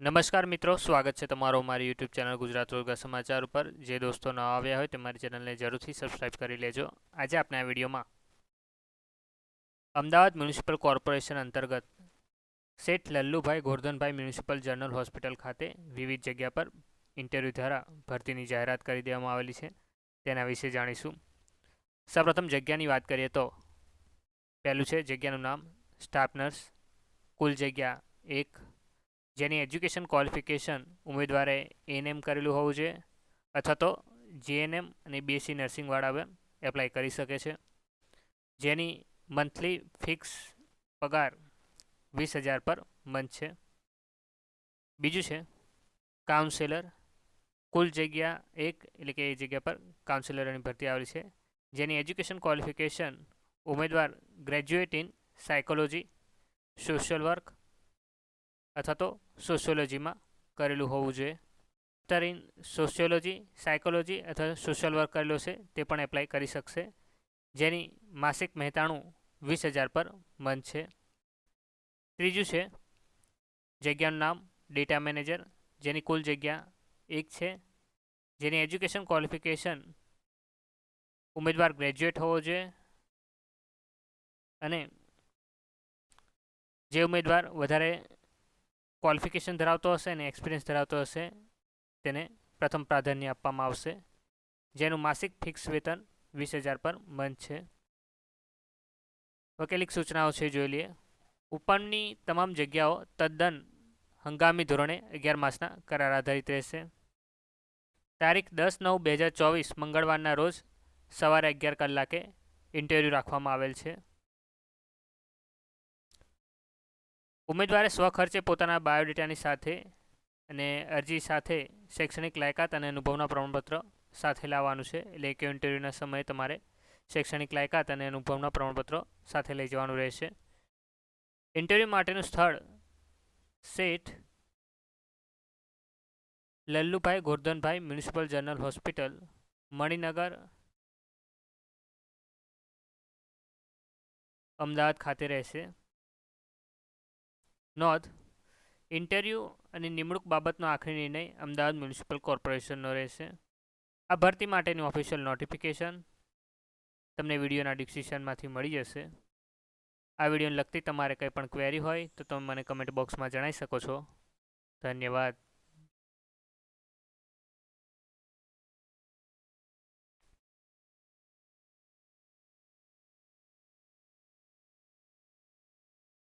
નમસ્કાર મિત્રો, સ્વાગત છે તમારો મારી યુટ્યુબ ચેનલ ગુજરાત રોજગાર સમાચાર ઉપર. જે દોસ્તો ન આવ્યા હોય તે મારી ચેનલને જરૂરથી સબસ્ક્રાઇબ કરી લેજો. આજે આપણે આ વિડીયોમાં અમદાવાદ મ્યુનિસિપલ કોર્પોરેશન અંતર્ગત Sheth Lallubhai Gordhanbhai municipal general hospital ખાતે વિવિધ જગ્યા પર ઇન્ટરવ્યૂ દ્વારા ભરતીની જાહેરાત કરી દેવામાં આવેલી છે. તેના વિશે જાણીશું. સૌપ્રથમ જગ્યાની વાત કરીએ તો પહેલું છે, જગ્યાનું નામ સ્ટાફ નર્સ. કુલ જગ્યા એક જેની એજ્યુકેશન ક્વોલિફિકેશન ઉમેદવારે એનએમ કરેલું હોવું જોઈએ, અથવા તો જીએનએમ અને બીએસસી નર્સિંગવાળા એપ્લાય કરી શકે છે. જેની મંથલી ફિક્સ પગાર વીસ હજાર પર મંથ છે. બીજું છે કાઉન્સેલર કુલ જગ્યા એક એટલે કે એ જગ્યા પર કાઉન્સેલરની ભરતી આવેલી છે. જેની એજ્યુકેશન ક્વોલિફિકેશન ઉમેદવાર graduate in psychology social work અથવા તો સોશિયોલોજીમાં કરેલું હોવું જોઈએ. માસ્ટર ઇન સોશિયોલોજી, સાયકોલોજી અથવા સોશિયલ વર્ક કરેલો છે તે પણ એપ્લાય કરી શકશે. જેની માસિક મહેતાણું વીસ હજાર પર મંથ છે. ત્રીજું છે, જગ્યાનું નામ, ડેટા મેનેજર, જેની કુલ જગ્યા એક છે. જેની એજ્યુકેશન ક્વોલિફિકેશન ઉમેદવાર ગ્રેજ્યુએટ હોવો જોઈએ. અને જે ઉમેદવાર વધારે ક્વોલિફિકેશન ધરાવતો હશે અને એક્સપિરિયન્સ ધરાવતો હશે, તેને પ્રથમ પ્રાધાન્ય આપવામાં આવશે. જેનું માસિક ફિક્સ વેતન વીસ હજાર પર મંથ છે. વકીલિક સૂચનાઓ છે જોઈ લઈએ. ઉપરની તમામ જગ્યાઓ તદ્દન હંગામી ધોરણે અગિયાર માસના કરાર આધારિત રહેશે. તારીખ દસ નવ બે હજાર ચોવીસ મંગળવારના રોજ સવારે અગિયાર કલાકે ઇન્ટરવ્યૂ રાખવામાં આવેલ છે. ઉમેદવારે સ્વખર્ચે પોતાના બાયોડેટાની સાથે અને અરજી સાથે શૈક્ષણિક લાયકાત અને અનુભવના પ્રમાણપત્ર સાથે લાવવાનું છે. એટલે કે ઇન્ટરવ્યૂના સમયે તમારે શૈક્ષણિક લાયકાત અને અનુભવના પ્રમાણપત્ર સાથે લઈ જવાનું રહેશે. ઇન્ટરવ્યૂ માટેનું સ્થળ Sheth Lallubhai Gordhanbhai municipal general hospital, Maninagar, Ahmedabad ખાતે રહેશે. નોંધ. ઇન્ટરવ્યૂ અને નિમણૂક બાબતનો આખરી નિર્ણય અમદાવાદ મ્યુનિસિપલ કોર્પોરેશનનો રહેશે. આ ભરતી માટેની ઓફિશિયલ નોટિફિકેશન તમને વિડીયોના ડિસ્ક્રિપ્શનમાંથી મળી જશે. આ વિડીયોને લગતી તમારે કંઈ પણ ક્વેરી હોય તો તમે મને કમેન્ટ બોક્સમાં જણાવી શકો છો. ધન્યવાદ.